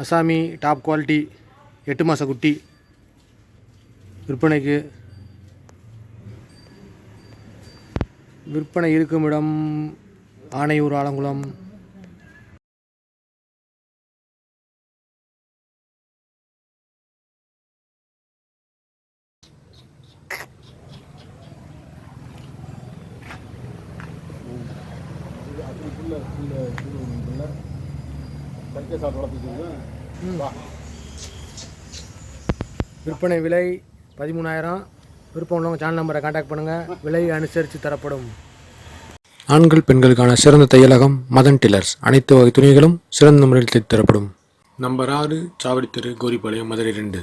Assami top quality எட்டு மாத குட்டி. விற்பனைக்கு விற்பனை இருக்கும் இடம் ஆனையூர் ஆலங்குளம். விற்பனை விலை பதிமூணாயிரம். விருப்பம் உள்ளவங்க சேனல் நம்பரை காண்டாக்ட் பண்ணுங்கள் விலை அனுசரித்து தரப்படும். ஆண்கள் பெண்களுக்கான சிறந்த தையலகம் மதன் டில்லர்ஸ் அனைத்து வகை துணிகளும் சிறந்த முறையில் தைத்து தரப்படும். நம்பர் ஆறு சாவடி தெரு கோரிப்பாளையம் மதுரை ரெண்டு.